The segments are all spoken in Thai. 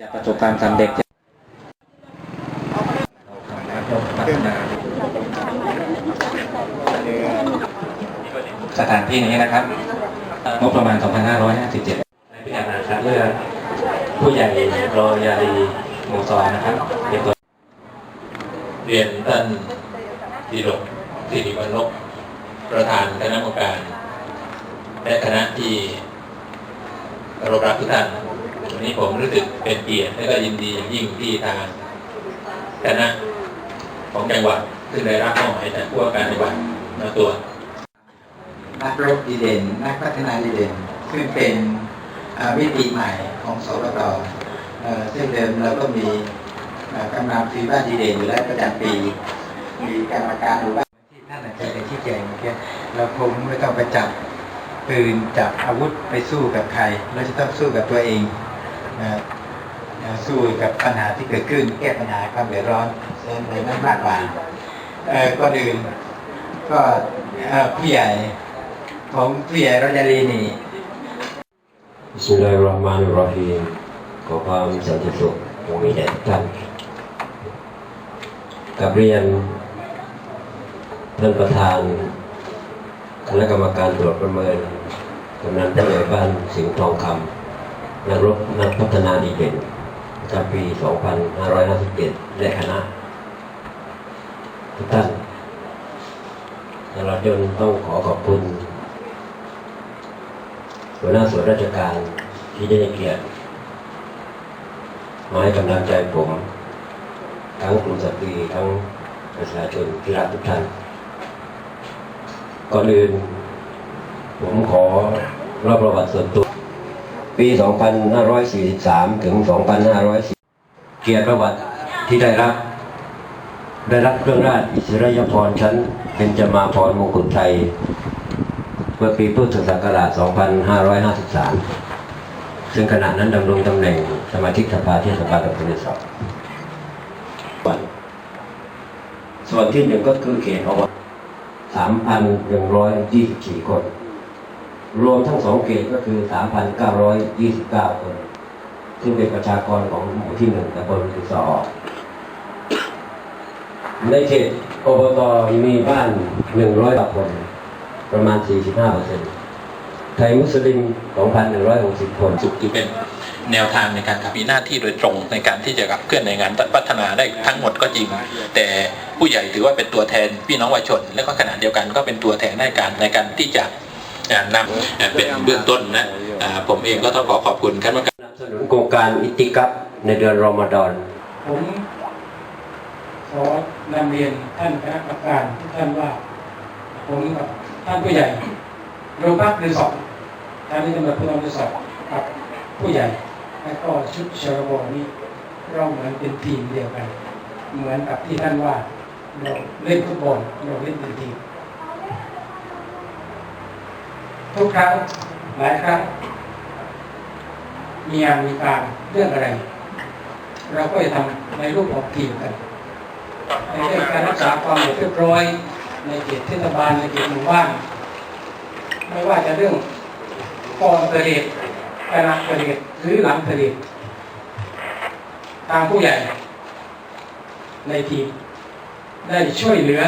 จากประสบการณ์สำเร็จจากพัฒนาสถานที่นี้นะครับงบประมาณ 2557ในพิจารณาคัดเลือกผู้ใหญ่รอยาลีหมู่สองนะครับเป็นตัวเรียนท่านธีรกสิริวัลลบประธานคณะกรรมการ และคณะที่เคารพรักทุกท่านวั นี้ผมรู้สึกเป็นเกียรติและก็ยินดีอย่างยิ่งที่ทางคณะของจังหวัดซึ่งได้รับมอบหมายจากผู้ว่าการจังหวัดมาตรวจนักรบดีเด่น นักพัฒนาดีเด่น ซึ่งเป็นวิธีใหม่ของสปตซึ่งเดิมเราก็มีกำลังฟีบ้านดีเด่นอยู่แล้วประจำปี มีกรรมการหมู่บ้านที่ท่านอาจารย์ได้ชี้แจงเมื่อกี้เราคงไม่ต้องไปจับปืนจับอาวุธไปสู้กับใคร เราจะต้องสู้กับตัวเอง นะสู้กับปัญหาที่เกิดขึ้นแก้ปัญหาความเดือดร้อนในนั้นมากกว่าก่อนอื่นก็เอ่อผู้ใหญ่ของผู้ใหญ่รจารีนี่บิสมิลลาฮิรเราะห์มานิรเราะฮีมขอความสันติสุขจงมีแด่ทุกท่านกับเรียนท่านประธานคณะกรรมการตรวจประเมินกำนันผู้ใหญ่บ้านสิงห์ทองคำ นักรบนักพัฒนาดีเด่นประจำปี 2551และคณะทุกท่านตลอดจนต้องขอขอบคุณหัวหน้าส่วนราชการที่ได้เกียรติมาให้กำลังใจผมทั้งกลุ่มสตรีทั้งประชาชนที่รักทุกท่านก่อนอื่นผมขอเล่าประวัติส่วนตัว ปี 2543 ถึง 2540 เกียรติประวัติที่ได้รับ ได้รับเครื่องราชอิสริยพรชั้นเป็นจมาพรมงกุฎไทย เมื่อปีพุทธศักราช 2553 ซึ่งขณะนั้นดำรงตำแหน่งสมาชิกสภาเทศบาลตำบลสอบส่วนที่หนึ่งก็คือเขตอบ3,124 คน รวมทั้งสองเขตก็คือ 3,929 คน ซึ่งเป็นประชากรของหมู่ที่หนึ่งตำบลคือสอในเขตอบตมีบ้าน 100กว่าคน ประมาณ 45เปอร์เซ็นต์ไทยมุสลิม 2,160 คนสุขถือเป็นแนวทางในการทำมีหน้าที่โดยตรงในการที่จะขับเคลื่อนในงานพัฒนาได้ทั้งหมดก็จริง แต่ผู้ใหญ่ถือว่าเป็นตัวแทนพี่น้องประชาชน และก็ขณะเดียวกันก็เป็นตัวแทนในการในการที่จะ นำอ่าเป็นเบื้องต้นนะอ่าผมเองก็ต้องขอขอบคุณคณะกรรมการสนับสนุนโครงการอิติกัปในเดือนรอมฎอนผมขอนำเรียนท่านคณะกรรมการทุกท่านว่า ผมกับท่านผู้ใหญ่โรงพักรีสอร์ททางนี้ตำรวจภูธรรีสอร์ทกับผู้ใหญ่และก็ชุดชรบนี่เราเหมือนเป็นทีมเดียวกัน เหมือนกับที่ท่านว่าเราเล่นฟุตบอลเราเล่นเป็นทีม ทุกครั้งหลายครั้งมีงานมีการเรื่องอะไร เราก็จะทำในรูปของทีมกันในเรื่องการรักษาความเรียบร้อยในเขตเทศบาลในเขตหมู่บ้านไม่ว่าจะเรื่องก่อนเกิดเหตุขณะเกิดเหตุหรือหลังเกิดเหตุทางผู้ใหญ่ ในทีมได้ช่วยเหลือ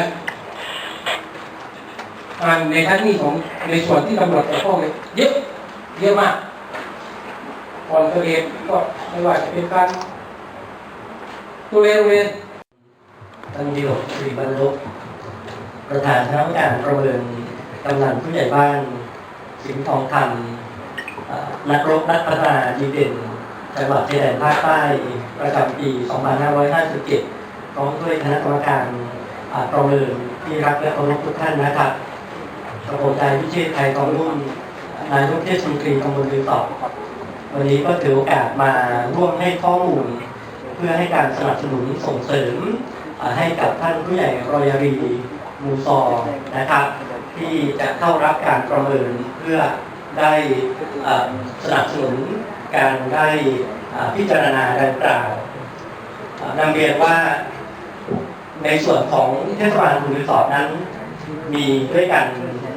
งานในทั้งนี้ของในส่วนที่ตำรวจเกี่ยวข้องเนี่ยเยอะเยอะมากก่อนเกิดเหตุก็ไม่ว่าจะเป็นการดูแลโรงเรียนท่านดิลกสิริบรรลุประธานคณะกรรมการประเมินกำนันผู้ใหญ่บ้านสิงห์ทองคำนักรบนักพัฒนาดีเด่นจังหวัดชายแดนภาคใต้ประจำปี 2557พร้อมด้วยคณะกรรมการประเมินที่รักและเคารพทุกท่านนะครับ กระผมนายวิเชษฐ์ไทยกองรุ่นนายกเทศมนตรีตำบลลือตอบวันนี้ก็ถือโอกาสมาร่วมให้ข้อมูล เพื่อให้การสนับสนุนส่งเสริมให้กับท่านผู้ใหญ่รอยารีมูซอนะครับ ที่จะเข้ารับการประเมินเพื่อได้สนับสนุนการได้พิจารณาดังกล่าวนำเรียนว่าในส่วนของเทศบาลภูรีสอร์นั้น มีด้วยกัน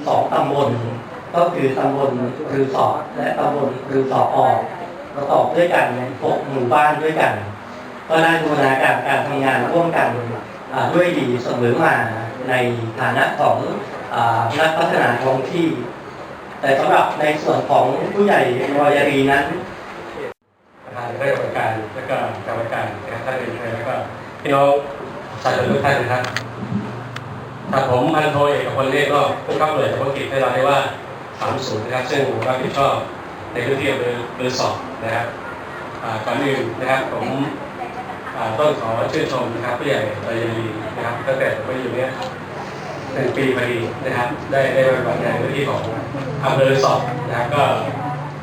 สองตำบล ก็คือตำบลรือสอดและตำบลรือสอออกประกอบด้วยกันหกหมู่บ้านด้วยกัน ก็ได้บูรณาการการทำงานร่วมกันด้วยดีเสมอมาในฐานะของอนักพัฒนาท้องที่ แต่สำหรับในส่วนของผู้ใหญ่รอยารีนั้นประธานคณะกรรมการและก็กรรมการนะครับท่านเป็นใครแล้วก็พี่น้องสาธุทุกท่านนะครับ ถ้าผมพันโทเอกพลเล่ก็ผู้ขับหน่วยเฉพาะกิจให้เราได้ว่า30นะครับ ซึ่งรับผิดชอบในพื้นที่อำเภอเบอร์สองนะครับอ่าก่อนอื่นนะครับผมอ่าต้องขอชื่นชมนะครับผู้ใหญ่รายีนะครับตั้งแต่ผมมาอยู่เนี่ยหนึ่งปีพอดีนะครับ ได้ได้ปฏิบัติงานในพื้นที่ของอำเภอสองนะครับก็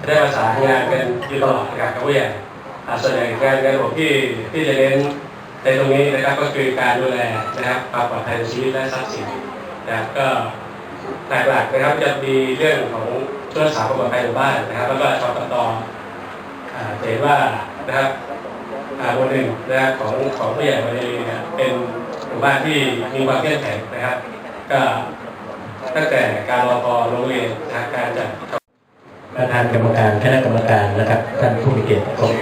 ได้ประสานงานกันอยู่ตลอดนะครับกับผู้ใหญ่อ่าส่วนใหญ่งานงานผมที่ที่จะเน้น ในตรงนี้นะครับก็คือการดูแลนะครับความปลอดภัยในชีวิตและทรัพย์สินนะครับก็หลักๆนะครับจะมีเรื่องของช่วยรักษาความปลอดภัยในบ้านนะครับ แล้วก็ชปตอ่าเห็นว่านะครับอ่าหมู่หนึ่งนะครับของของผู้ใหญ่วันนี้เนี่ยเป็นหมู่บ้านที่มีความเข้มแข็งนะครับ ก็ตั้งแต่การรอพอโรงเรียนการจัดประธานกรรมการคณะกรรมการนะครับท่านผู้มีเกียรติทุกคน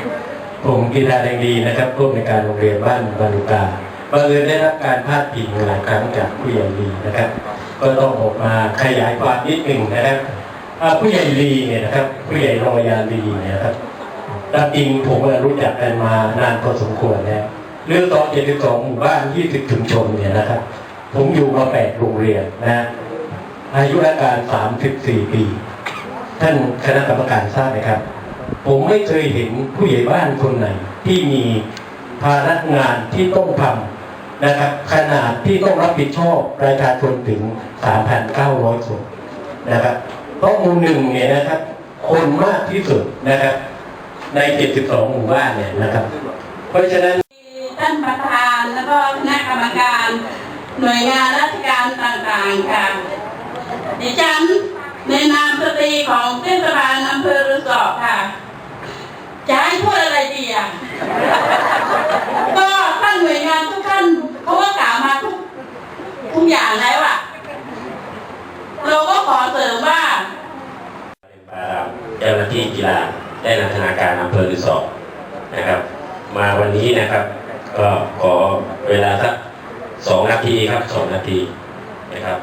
ผมกีฬาแดงดีนะครับร่วมในการโรงเรียนบ้านบานุกาบังเอิญได้รับการพาดพิงหลายครั้งจากผู้ใหญ่ลีนะครับ ก็ต้องออกมาขยายความนิดหนึ่งนะครับผู้ใหญ่ลีเนี่ยนะครับผู้ใหญ่รอยาลีเนี่ยนะครับตามจริงผมรู้จักกันมานานพอสมควรแล้วเรื่องตอน72หมู่บ้าน20ชุมชนเนี่ยนะครับ ผมอยู่มา8โรงเรียนนะอายุราชการ 34 ปี ท่านคณะกรรมการทราบไหมครับ ผมไม่เคยเห็นผู้ใหญ่บ้านคนไหน ที่มีภาระงานที่ต้องทำนะครับ ขนาดที่ต้องรับผิดชอบประชาชนถึง 3,900 คนนะครับเพราะหมู่หนึ่งเนี่ยนะครับ คนมากที่สุดนะครับ ใน 72 หมู่บ้านเนี่ยนะครับ เพราะฉะนั้นท่านประธานแล้วก็คณะกรรมการหน่วยงานราชการต่างๆค่ะดิฉันในนามสตรีของเทศบาลอำเภอรือสอค่ะ จะให้พูดอะไรดีอะก็ท่านหน่วยงานทุกท่านเขาก็กล่าวมาทุกทุกอย่างแล้วอะ เราก็ขอเสริมว่าเจ้าหน้าที่กีฬาได้นันทนาการอำเภอรือสอนะครับ มาวันนี้นะครับ ก็ขอเวลาสักสองนาทีครับสองนาทีนะครับ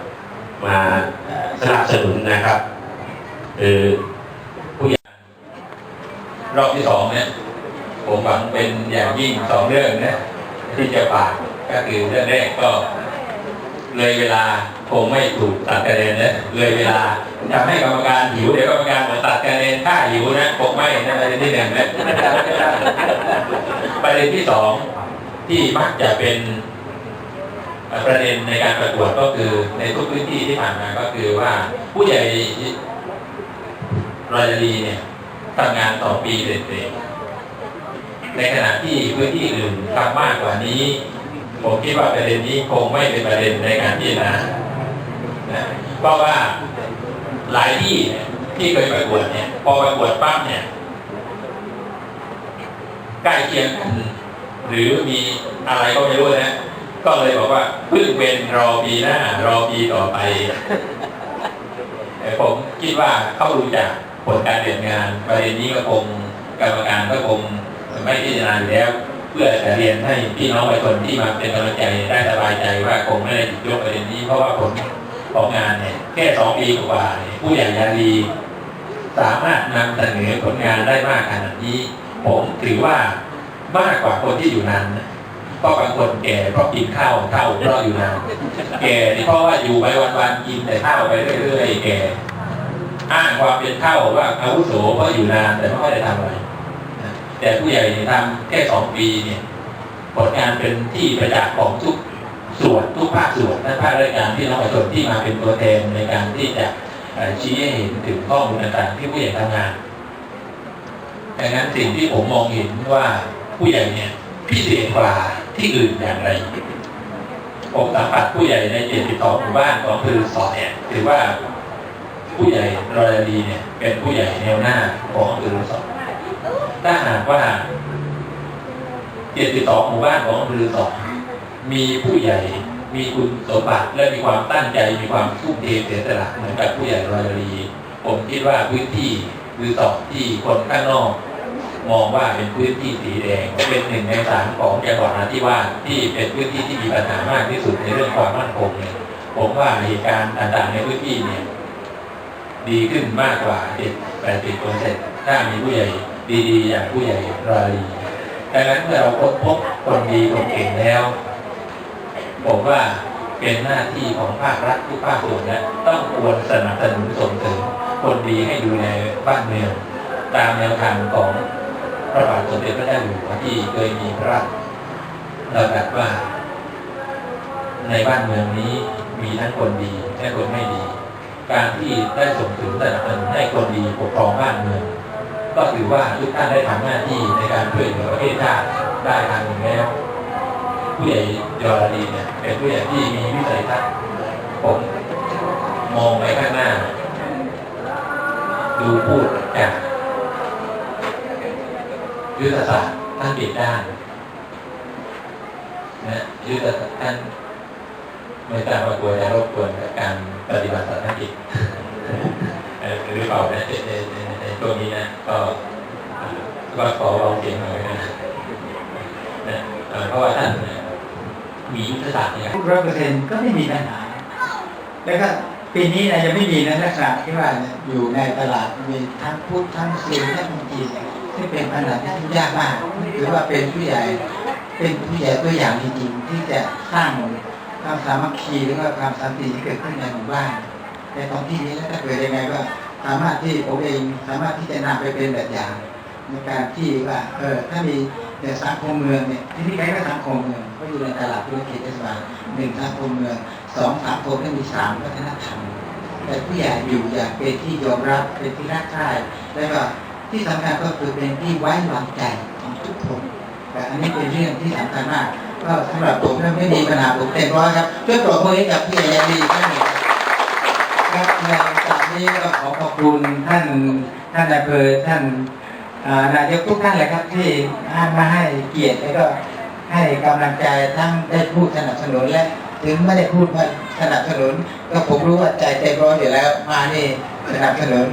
มาสนับสนุนนะครับคือ รอบที่สองเนี่ยผมหวังเป็นอย่างยิ่งสองเรื่องนะที่จะฝากก็คือเรื่องแรกก็ เลยเวลาคงไม่ถูกตัดคะแนนนะเลยเวลาทำให้กรรมการหิวเดี๋ยวกรรมการมาตัดคะแนนถ้าหิวนะคงไม่นะประเด็นที่หนึ่งนะประเด็นที่สองที่มักจะเป็นประเด็นในการประกวดก็คือในทุกพื้นที่ที่ผ่านมาก็คือว่าผู้ใหญ่รอยลีเนี่ย ทำงานต่อปีเด็ดๆในขณะที่พื้นที่อื่นทำมากกว่านี้ ผมคิดว่าประเด็นนี้คงไม่เป็นประเด็นในการพิจารณานะเพราะว่าหลายที่ที่เคยประกวดเนี่ย พอประกวดปั๊บเนี่ยใกล้เคียงกันหรือมีอะไรก็ไม่รู้นะก็เลยบอกว่าเพิ่งเป็นรอปีหน้ารอปีต่อไปผมคิดว่าเขารู้จัก ผลการเรียนงานประเด็นนี้ก็คงกรรมการก็คงไม่พิจารณาอยู่แล้ว เพื่อจะเรียนให้พี่น้องประชาชนที่มาเป็นกำลังใจได้สบายใจว่าคงไม่ได้หยิบยกประเด็นนี้เพราะว่าผลของงานเนี่ยแค่สองปีกว่าเนี่ยผู้ใหญ่ยาลีสามารถนำเสนอผลงานได้มากขนาดนี้ ผมถือว่ามากกว่าคนที่อยู่นานนเพราะบางคนแก่เพราะกินข้าวเท่าเพราะอยู่นานแก่เพราะว่าอยู่ไปวันๆกินแต่ข้าวไปเรื่อยๆแก่ อ้างความเป็นเท่าว่าอาวุโสเพราะอยู่นานแต่ไม่ค่อยได้ทำอะไร แต่ผู้ใหญ่ทำแค่สองปีเนี่ยผลงานเป็นที่ประจักษ์ของทุกส่วนทุกภาคส่วนทั้งภาคราชการที่น้องประชาชนที่มาเป็นตัวแทนในการที่จะชี้ให้เห็นถึงข้อมูลต่างๆ ที่ผู้ใหญ่ทำงานดังนั้นสิ่งที่ผมมองเห็นว่าผู้ใหญ่เนี่ยพิเศษกว่าที่อื่นอย่างไรผมสัมผัสผู้ใหญ่ใน 72 หมู่บ้านของคือสอนเนี่ยถือว่า ผู้ใหญ่รอยลีเนี่ย เป็นผู้ใหญ่แนวหน้าของอำเภอรือสอถ้าหากว่า72หมู่บ้านของอำเภอรือสอมีผู้ใหญ่มีคุณสมบัติและมีความตั้งใจมีความทุ่มเทเสียสละเหมือนกับผู้ใหญ่รอยลีผมคิดว่าพื้นที่รือสอที่คนข้างนอกมองว่าเป็นพื้นที่สีแดงเป็นหนึ่งในสามของจังหวัดนราธิวาสที่เป็นพื้นที่ที่มีปัญหามากที่สุดในเรื่องความมั่นคงเนี่ยผมว่าเหตุการณ์ต่างๆในพื้นที่เนี่ย ดีขึ้นมากกว่า7 80เปอร์เซ็นต์ถ้ามีผู้ใหญ่ดีๆอย่างผู้ใหญ่ราลีดังนั้นเมื่อเราค้นพบคนดีคนเก่งแล้วผมว่าเป็นหน้าที่ของภาครัฐทุกภาคส่วนนะต้องควรสนับสนุนส่งเสริมคนดีให้ดูแลบ้านเมืองตามแนวทางของพระบาทสมเด็จพระเจ้าอยู่หัวที่เคยมีพระราชดำรัสว่า ในบ้านเมืองนี้มีทั้งคนดีและคนไม่ดี การที่ได้ส่งเสริมสนับสนุนให้คนดีปกครองบ้านเมืองก็ถือว่าทุกท่านได้ทำหน้าที่ในการช่วยเหลือประเทศชาติได้ทางหนึ่งแล้วผู้ใหญ่ยอรดีเนี่ยเป็นผู้ใหญ่ที่มีวิสัยทัศน์ผมมองไปข้างหน้า ดูพูดจากยุทธศาสตร์ท่านเปลี่ยนด้านนะยุทธศาสตร์ท่าน ไม่ทราบว่ากลัวจะรบกวนการปฏิบัติศาสตร์ท่านอีกเอ่หรือเปล่านะในในในตัวนี้นะก็ก็ขอลองเสียงหน่อยนะนะเพราะว่าท่านมียุทธศาสตร์เนี่ยร้อยเปอร์เซ็นต์ก็ไม่มีปัญหา แล้วก็ปีนี้นะยังไม่มีนะลักษณะที่ว่าอยู่ในตลาดมีทั้งพุทธทั้งซีนทั้งจีนที่เป็นปัญหาที่ยากมาก หรือว่าเป็นผู้ใหญ่เป็นผู้ใหญ่ตัวอย่างจริงๆที่จะสร้าง ความสามัคคีหรือว่าความสันติที่เกิดขึ้นในหมู่บ้านในท้องที่นี้แล้วถ้าเกิดยังไงก็สามารถที่ผมเองสามารถที่จะนำไปเป็นแบบอย่างในการที่ว่าเออถ้ามีแต่สังคมเมืองเนี่ยที่นี่ใครก็สังคมเมืองก็อยู่ในตลาดธุรกิจเทศบาลหนึ่งสังคมเมืองสองสังคมที่มีสามวัฒนธรรมแต่ผู้ใหญ่อยู่อยางเป็นที่ยอมรับเป็นที่รักใคร่แล้วก็ที่สำคัญก็คือเป็นที่ไว้วางใจของทุกคนแต่อันนี้เป็นเรื่องที่สำคัญมาก ก็สำหรับผมไม่มีปัญหาผมเต็มร้อยครับช่วยปรบมือให้กับพี่ใหญ่ยดีท่านหนึ่งครับในจากนี้ก็ขอขอบคุณท่านท่านนายอำเภอท่านอานายกทุกท่านเลยครับที่ให้มาให้เกียรติแล้วก็ให้กำลังใจทั้งได้พูดสนับสนุนและถึงไม่ได้พูดมาสนับสนุน ก็ผมรู้ว่าใจเต็มร้อยอยู่แล้วมานี่สนับสนุน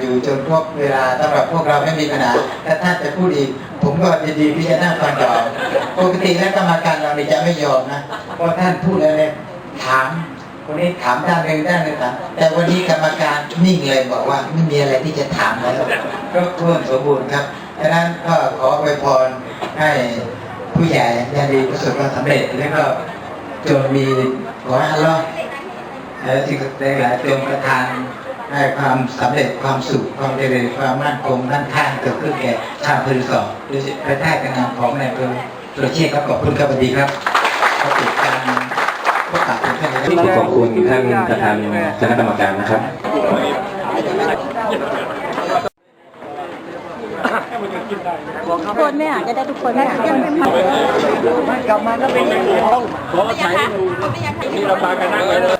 อยู่จนครบเวลาสำหรับพวกเราไม่มีปัญหาถ้าท่านจะพูดอีก ผมก็ยินดีที่จะนั่งฟังต่อปกติแล้วกรรมการเราเนี่ยจะไม่ยอมนะเพราะท่านพูดอะไรถามคนนี้ถามด้านหนึ่งด้านหนึ่งถามแต่วันนี้กรรมการนิ่งเลยบอกว่าไม่มีอะไรที่จะถามแล้วก็ครบถ้วนสมบูรณ์ครับฉะนั้นก็ขออวยพรให้ผู้ใหญ่ยาดีประสบความสำเร็จแล้วก็จงมีขอให้อัลเลอฮ์และสิ่งใดหลายๆจงประทาน ให้ความสำเร็จความสุขความเจริญความมั่นคงมั่นคงเกิดขึ้นแก่ชาวพื้นสองโดยเฉพาะภายใต้การนำของนายอำเภอสุรเชษฐ์ครับขอบคุณครับสวัสดีครับขอบคุณการพบปะเป็นท่านนะครับขอบคุณท่านประธานคณะกรรมการนะครับทุกคนไม่อาจจะได้ทุกคนไม่อาจจะได้กลับมาก็เป็นอย่างนี้ขอถ่ายรูปนี่เราพากันนั่งเลย